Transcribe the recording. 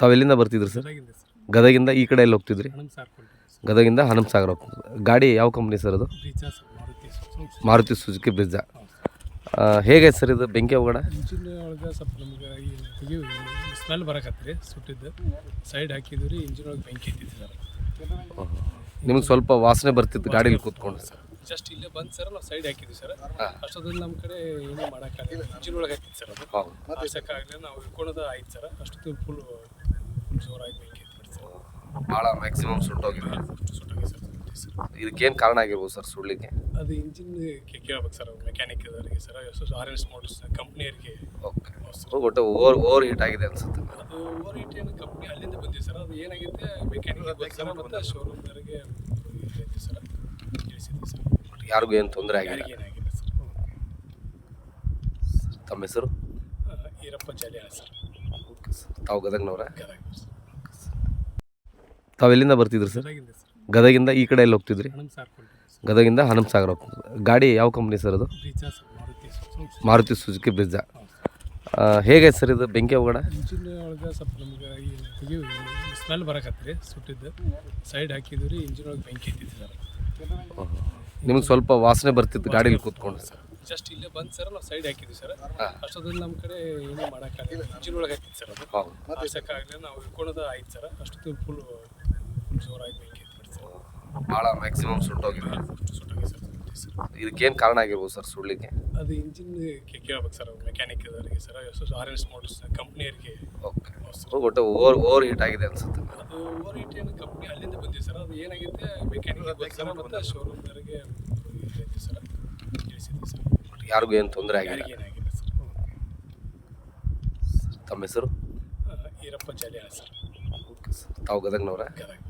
ತಾವು ಬರ್ತಿದ್ರು ಸರ್? ಗದಗಿಂದ ಈ ಕಡೆ ಎಲ್ಲಿ ಹೋಗ್ತಿದ್ರಿ? ಗದಗಿಂದ ಹನುಮ ಸಾಗರ ಹೋಗ್ತಿದ್ರು. ಗಾಡಿ ಯಾವ ಕಂಪ್ನಿ ಸರ್ ಅದು? ಮಾರುತಿ ಸುಜುಕಿ. ಬ್ರಿಜ್ಜಾ ಹೇಗೆ ಸರ್ ಇದು ಬೆಂಕಿ ಅವಘಡ? ಇಂಜಿನ್ ಒಳಗೆ ಸ್ವಲ್ಪ ನಮ್ಗೆ ಈ ಸ್ಮೆಲ್ ಬರಕತ್ರಿ ಸುಟ್ಟಿದ್ದು. ಸೈಡ್ ಹಾಕಿದ್ವಿ ರೀ ಇಂಜಿನ್ ಒಳಗೆ ಬೆಂಕಿ ಹತ್ತಿತ್ತು ಸರ್. ನಿಮ್ಗೆ ಸ್ವಲ್ಪ ವಾಸನೆ ಬರ್ತಿತ್ತು ಗಾಡೀಲಿ ಕೂತ್ಕೊಂಡು. ಸರ್. ಜಸ್ಟ್ ಇಲ್ಲೇ ಬಂದು ಸರ್ ನಾವು ಸೈಡ್ ಹಾಕಿದ್ವಿ ಸರ್ ಅಷ್ಟೊಂದು ನಮ್ಮ ಕಡೆ ಏನೂ ಮಾಡಕ್ ಇಂಜಿನ್ ಒಳಗೆ ಹಾಕಿದ್ ಸರ್ ಅದು ನಾವು ಇಟ್ಕೊಳೋದು ಆಯ್ತು ಸರ್ ಅಷ್ಟು ಫುಲ್ ಫುಲ್ ಜೋರಾಗಿ ಬೆಂಕಿ ಸರ್ ಭಾಳ ಮ್ಯಾಕ್ಸಿಮಮ್ ಸುಟ್ಟೋಗಿದೆ ಸುಟ್ಟೋಗಿ ಸುಟ್ಟಾಗಿ ಸರ್ ಇದಕ್ಕೇನು ಕಾರಣ ಆಗಿರ್ಬೋದು ಸರ್ ಸುಡ್ಲಿಕ್ಕೆ? ಅದು ಇಂಜಿನ್ ಕೇಳ್ಬೇಕು ಸರ್ ಮೆಕ್ಯಾನಿಕ್ ಅವರಿಗೆ ಸರ್ ಆರ್ ಎಸ್ ಮೋಟರ್ಸ್ ಕಂಪ್ನಿಯವರಿಗೆ ಓಕೆ ಒಟ್ಟು ಓವರ್ ಓವರ್ ಹೀಟ್ ಆಗಿದೆ ಅನ್ಸುತ್ತೆ. ಅದು ಓವರ್ ಹೀಟ್ ಏನು ಕಂಪ್ನಿ ಅಲ್ಲಿಂದ ಬಂದಿದೆ ಸರ್ ಅದು ಏನಾಗಿದೆ ಮೆಕ್ಯಾನಿಕ್ ಮತ್ತು ಶೋರೂಮ್ದವರಿಗೆ ಹೇಳಿದ್ವಿ ಸರ್ ಸರ್ ಯಾರಿಗೂ ಏನು ತೊಂದರೆ ಆಗಿಲ್ಲ. ಸರ್. ತಮ್ಮ ಹೆಸರು? Irappa Jaliyal sir. Okay sir. ತಾವು ಗದಗ್ನವ್ರ? ಗದಗ ಸರ್. ತಾವು ಎಲ್ಲಿಂದ ಬರ್ತಿದ್ರಿ ಸರ್? ಗದಗಿಂದ ಸರ್. ಗದಗಿಂದ ಈ ಕಡೆ ಎಲ್ಲಿ ಹೋಗ್ತಿದ್ರಿ? ಹಣಮ್ ಸಾರ್ ಕೊಟ್ಟಿದ್ದೀವಿ ಸರ್. ಗದಗಿಂದ ಹನುಮಸಾಗರ ಸಾಗರ ಗಾಡಿ ಯಾವ ಕಂಪ್ನಿ ಸರ್ ಅದು? Sir Maruti Suzuki. Maruti Suzuki Brezza ಹೇಗೆ ಸರ್ ಇದು ಬೆಂಕಿ ಅವಘಡ? ಇಂಜಿನ್ ಒಳಗೆ ಸ್ವಲ್ಪ ನಮ್ಗೆ ಈ ಸ್ಮೆಲ್ ಬರಕತ್ರಿ ಸುಟ್ಟಿದ್ದು. ಸೈಡ್ ಹಾಕಿದ್ರಿ ರೀ ಇಂಜಿನ್ ಒಳಗೆ ಬೆಂಕಿ ಇದ್ದಿದ್ದು ಸರ್. ನಿಮ್ಗೆ ಸ್ವಲ್ಪ ವಾಸನೆ ಬರ್ತಿತ್ತು ಗಾಡೀಲಿ ಕೂತ್ಕೊಂಡು ಸರ್. ಜಸ್ಟ್ ಇಲ್ಲೇ ಬಂದು ಸರ್ ನಾವು ಸೈಡ್ ಹಾಕಿದ್ವಿ ಸರ್. ಅಷ್ಟೊತ್ತಲ್ಲಿ ನಮ್ಮ ಕಡೆ ಏನೂ ಮಾಡೋಕ್ಕಾಗಲಿಲ್ಲ ಇಂಜಿನ್ ಒಳಗೆ ಹತ್ತಿತ್ತು ಸರ್ ಅದು. ಹೌದು. ಆಗ್ಲಿಲ್ಲ ನಾವು ಇಟ್ಕೊಳೋದು ಆಯ್ತು ಸರ್. ಅಷ್ಟು ಫುಲ್ ಫುಲ್ ಜೋರಾಗಿ ಬೆಂಕಿ ಇತ್ತು ಸರ್. ಭಾಳ ಮ್ಯಾಕ್ಸಿಮಮ್ ಸುಟ್ಟೋಗಿದೆ. ಅಷ್ಟು ಸುಟ್ಟಾಗಿ ಸರ್ ಇದಕ್ಕೇನು ಕಾರಣ ಆಗಿರ್ಬೋದು ಸರ್ ಸುಡ್ಲಿಕ್ಕೆ? ಅದು ಇಂಜಿನ್ ಕೇಳ್ಬೇಕು ಸರ್ ಮೆಕ್ಯಾನಿಕ್ ಅವರಿಗೆ ಸರ್ ಆರ್ ಎಸ್ ಮೋಟರ್ಸ್ ಕಂಪ್ನಿಯವರಿಗೆ ಓಕೆ ಒಟ್ಟು ಓವರ್ ಓವರ್ ಹೀಟ್ ಆಗಿದೆ ಅನ್ಸುತ್ತೆ. ಓವರ್ ಹೀಟ್ ಏನು ಕಂಪ್ನಿ ಅಲ್ಲಿಂದ ಬಂದಿದೆ ಸರ್. ಅದು ಏನಾಗಿದೆ? Mechanical sir? ಮತ್ತು ಶೋರೂಮ್ದವರಿಗೆ ಹೇಳಿದ್ವಿ ಸರ್. ತಿಳಿಸಿದ್ವಿ ಸರ್. ಯಾರಿಗೂ ಏನು ತೊಂದರೆ ಆಗಿಲ್ಲ. ಏನಾಗಿಲ್ಲ ಸರ್. ತಮ್ಮ ಹೆಸರು? Irappa Jaliyal sir. Okay sir. ತಾವು ಗದಗ್ನವ್ರ? ಗದಗ